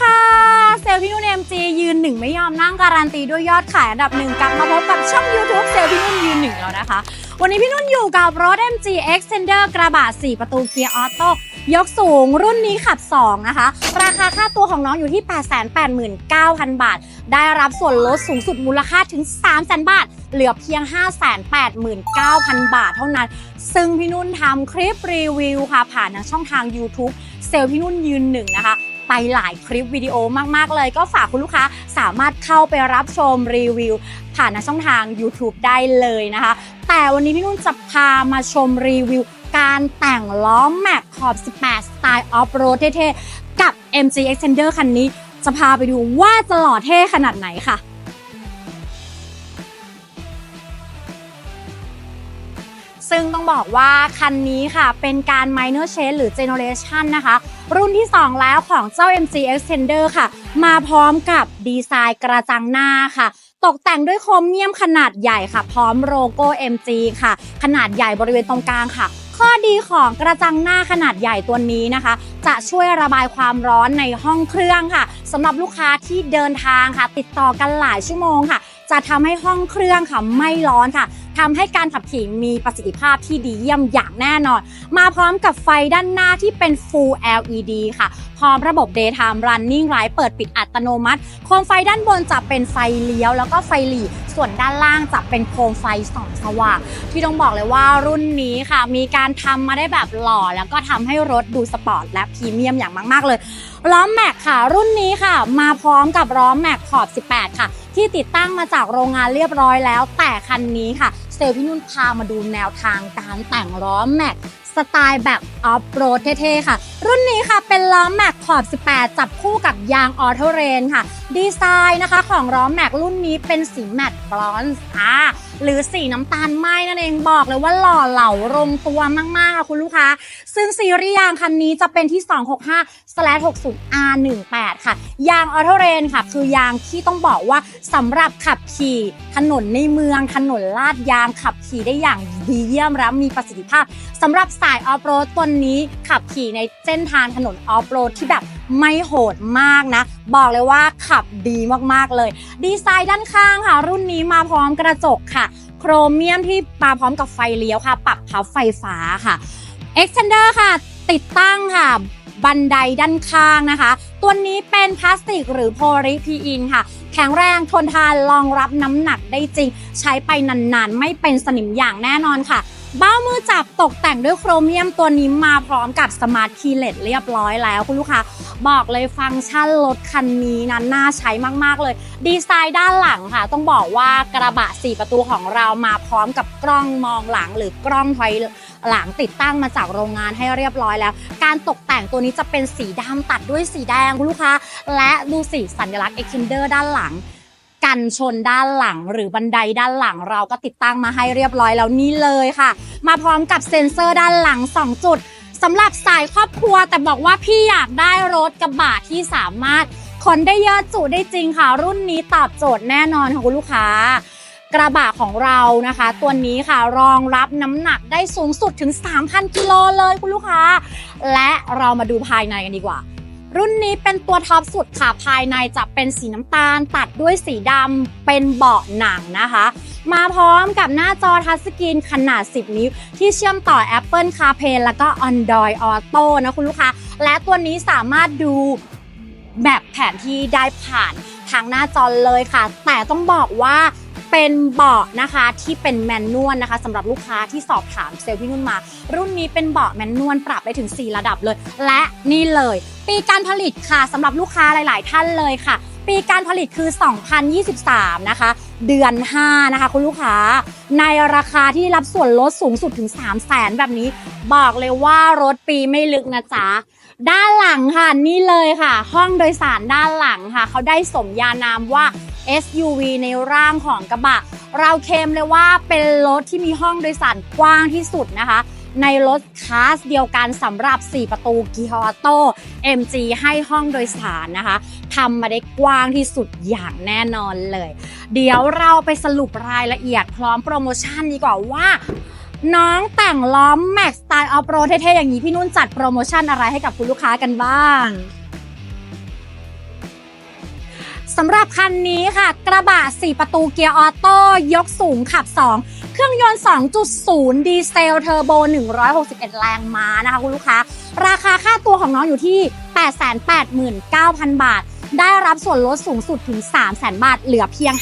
ค่ะ เซลพี่นุ่นเอ็มจียืนหนึ่งไม่ยอมนั่งการันตีด้วยยอดขายอันดับหนึ่งกลับมาพบกับช่อง YouTube เซลพี่นุ่นยืนหนึ่งแล้วนะคะ วันนี้พี่นุ่นอยู่กับรถ MG Extender กระบะ 4 ประตูเกียร์ออโต้ยกสูงรุ่นนี้ขับ 2 นะคะ ราคาค่าตัวของน้องอยู่ที่ 889,000 บาท ได้รับส่วนลดสูงสุดมูลค่าถึง 300,000 บาท เหลือเพียง 589,000 บาทเท่านั้น ซึ่งพี่นุ่นทำคลิปรีวิวค่ะผ่านทางช่องทาง YouTube เซลพี่นุ่นยืนหนึ่งนะคะ ไปหลายคลิปวิดีโอมากๆเลย ก็ฝากคุณลูกค้าสามารถเข้าไปรับชมรีวิว ผ่านช่องทาง YouTube ได้เลยนะคะ แต่วันนี้พี่นุ่นจะพามาชมรีวิว การแต่งล้อแม็กขอบ 18 สไตล์ออฟโรดเท่ๆ กับ MG Extender คันนี้ จะพาไปดูว่าจะหล่อเท่ขนาดไหนค่ะซึ่งต้องบอกว่าคันนี้ค่ะเป็นการ minor change หรือ generation นะคะ รุ่นที่ 2 แล้วของเจ้า MC Extender ค่ะ มาพร้อมกับดีไซน์กระจังหน้าค่ะ ตกแต่งด้วยโครเมียมขนาดใหญ่ค่ะ พร้อมโลโก้ MG ค่ะ ขนาดใหญ่บริเวณตรงกลางค่ะ ข้อดีของกระจังหน้าขนาดใหญ่ตัวนี้นะคะ จะช่วยระบายความร้อนในห้องเครื่องค่ะสำหรับลูกค้าที่เดินทางค่ะ ติดต่อกันหลายชั่วโมงค่ะ จะทำให้ห้องเครื่องค่ะไม่ร้อนค่ะทำให้การขับขี่มีประสิทธิภาพที่ดีเยี่ยมอย่างแน่นอน มาพร้อมกับไฟด้านหน้าที่เป็น Full LED ค่ะ พร้อมระบบ Daytime Running Light เปิดปิดอัตโนมัติ โคมไฟด้านบนจะเป็นไฟเลี้ยว แล้วก็ไฟหลีส่วนด้านล่างจะเป็นโคมไฟส่องสว่างที่ต้องบอกเลยว่ารุ่นนี้ค่ะ มีการทำมาได้แบบหล่อ แล้วก็ทำให้รถดูสปอร์ตและพรีเมียมอย่างมาก ๆ เลยล้อแม็กค่ะ รุ่นนี้ค่ะ มาพร้อมกับล้อแม็กขอบ 18 ค่ะ ที่ติดตั้งมาจากโรงงานเรียบร้อยแล้ว แต่คันนี้ค่ะเซลล์พี่นุ่นพามาดูแนวทางการแต่งล้อแม็ก สไตล์แบบออฟโรดเท่ๆค่ะ รุ่นนี้ค่ะเป็นล้อแม็กขอบ 18 จับคู่กับยางออโตเรนค่ะ ดีไซน์นะคะของล้อแม็กรุ่นนี้เป็นสีแมตต์บรอนซ์อ่าหรือสีน้ำตาลไหม้นั่นเองบอกเลยว่าหล่อเหลาลงตัวมากๆค่ะคุณลูกค้า ซึ่งซีรีส์ยางคันนี้จะเป็นที่ 265/60 R18 ค่ะ ยางออโตเรนค่ะ คือยางที่ต้องบอกว่าสำหรับขับขี่ ถนนในเมือง ถนนลาดยางขับขี่ได้อย่างดีเยี่ยมและมีประสิทธิภาพสำหรับสายออฟโรดตัวนี้ขับขี่ในเส้นทางถนนออฟโรดที่แบบไม่โหดมากนะ บอกเลยว่าขับดีมากๆเลย ดีไซน์ด้านข้างค่ะ รุ่นนี้มาพร้อมกระจกค่ะ โครเมียมที่มาพร้อมกับไฟเลี้ยวค่ะ ปรับพับไฟฟ้าค่ะ Extender ค่ะ ติดตั้งค่ะบันไดด้านข้างนะคะ ตัวนี้เป็นพลาสติกหรือโพลีพีอินค่ะ แข็งแรงทนทานรองรับน้ำหนักได้จริง ใช้ไปนานๆ ไม่เป็นสนิมอย่างแน่นอนค่ะ เบ้ามือจับตกแต่งด้วยโครเมียมตัวนี้มาพร้อมกับสมาร์ทคีย์เลสเรียบร้อยแล้วคุณลูกค้าบอกเลยฟังก์ชันรถคันนี้นะน่าใช้มาก ๆ เลย ดีไซน์ด้านหลังค่ะ ต้องบอกว่ากระบะ 4 ประตูของเรามาพร้อมกับกล้องมองหลังหรือกล้องถอยหลังติดตั้งมาจากโรงงานให้เรียบร้อยแล้ว การตกแต่งตัวนี้จะเป็นสีดำตัดด้วยสีแดงคุณลูกค้าและดูสีสัญลักษณ์ Extender ด้านหลัง กันชนด้านหลังหรือบันไดด้านหลังเราก็ติดตั้งมาให้เรียบร้อยแล้วนี่เลยค่ะ มาพร้อมกับเซ็นเซอร์ด้านหลัง 2 จุดสำหรับสายครอบครัวแต่บอกว่าพี่อยากได้รถกระบะที่สามารถขนได้เยอะจุได้จริงค่ะ รุ่นนี้ตอบโจทย์แน่นอนค่ะคุณลูกค้ากระบะของเรานะคะ ตัวนี้ค่ะรองรับน้ำหนักได้สูงสุดถึง 3,000 กิโลเลยคุณลูกค้า และเรามาดูภายในกันดีกว่า รุ่นนี้เป็นตัวท็อปสุดค่ะภายในจะเป็นสีน้ำตาล ตัดด้วยสีดำเป็นเบาะหนังนะคะ มาพร้อมกับหน้าจอทัชสกรีนขนาด 10 นิ้ว ที่เชื่อมต่อ Apple CarPlay แล้วก็ Android Auto นะคุณลูกค้า และตัวนี้สามารถดูแบบแผนที่ได้ผ่านทางหน้าจอเลยค่ะ แต่ต้องบอกว่า เป็นเบาะนะคะที่เป็นแมนนวลนะคะสำหรับลูกค้าที่สอบถามเซลล์พี่นุ่นมา รุ่นนี้เป็นเบาะแมนนวลปรับได้ถึง 4 ระดับเลย และนี่เลย ปีการผลิตค่ะสำหรับลูกค้าหลาย ๆ ท่านเลยค่ะ ปีการผลิตคือ 2023 นะคะ เดือน 5 นะคะ คุณลูกค้า ในราคาที่รับส่วนลดสูงสุดถึง 3 0 0แสนแบบนี้ บอกเลยว่ารถปีไม่ลึกนะจ๊ะด้านหลังค่ะนี่เลยค่ะ ห้องโดยสารด้านหลังค่ะ เขาได้สมญานามว่า SUV ในร่างของกระบะ เราเคมเลยว่าเป็นรถที่มีห้องโดยสารกว้างที่สุดนะคะ ในรถคลาสเดียวกันสำหรับ 4 ประตูกีฮอโต้ MG ให้ห้องโดยสารนะคะทำมาได้กว้างที่สุดอย่างแน่นอนเลย เดี๋ยวเราไปสรุปรายละเอียดพร้อมโปรโมชั่นดีกว่าว่าน้องแต่งล้อมแม็กสไตล์ออฟโรดเท่ๆอย่างนี้พี่นุ่นจัดโปรโมชั่นอะไรให้กับคุณลูกค้ากันบ้าง สำหรับคันนี้ค่ะ กระบะ 4 ประตูเกียร์ออโต้ยกสูงขับ 2 เครื่องยนต์ 2.0 ดีเซลเทอร์โบ 161 แรงม้านะคะคุณลูกค้า ราคาค่าตัวของน้องอยู่ที่ 889,000 บาท ได้รับส่วนลดสูงสุดถึง 300,000 บาท เหลือเพียง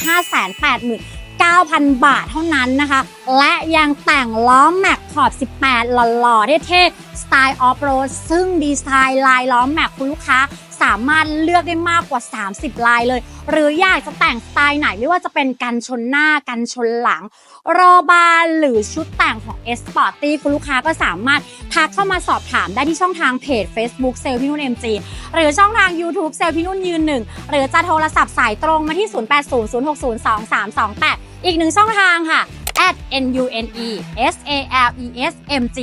589,000 บาทเท่านั้นนะคะ และยังแต่งล้อแม็กขอบ 18 หล่อๆเท่ๆสไตล์ออฟโรดซึ่งดีไซน์ลายล้อแม็กคุณลูกค้า สามารถเลือกได้มากกว่า 30 ลายเลย หรืออยากจะแต่งสไตล์ไหนไม่ว่าจะเป็นกันชนหน้ากันชนหลังโรบาร์หรือชุดแต่งของ S Sporty คุณลูกค้าก็สามารถทักเข้ามาสอบถามได้ที่ช่องทางเพจ Facebook เซลพี่นุ่น MG หรือช่องทาง YouTube เซลพี่นุ่นยืนหนึ่งหรือจะโทรศัพท์สายตรงมาที่ 0800602328 อีกหนึ่งช่องทางค่ะ at nune s a l e s m g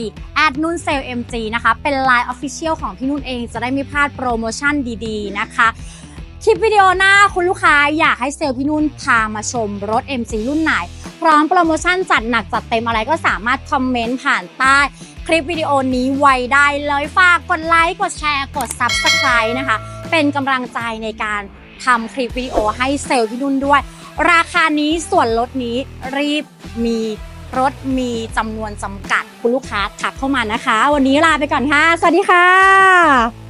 at นุ่นเซล mg นะคะ เป็น Line Official ของพี่นุ่นเองจะได้ไม่พลาดโปรโมชั่นดีๆ นะคะคลิปวิดีโอหน้าคุณลูกค้าอยากให้เซลล์พี่นุ่นพามาชมรถ MG รุ่นไหน พร้อมโปรโมชั่นจัดหนักจัดเต็มอะไรก็สามารถคอมเมนต์ผ่านใต้คลิปวิดีโอนี้ไว้ได้เลยฝากกดไลค์กดแชร์กด Subscribe นะคะ เป็นกำลังใจในการทำคลิปวิดีโอให้เซลล์พี่นุ่นด้วย ราคานี้ส่วนลดนี้รีบมีรถมีจำนวนจำกัดคุณลูกค้าทักเข้ามานะคะ วันนี้ลาไปก่อนค่ะ สวัสดีค่ะ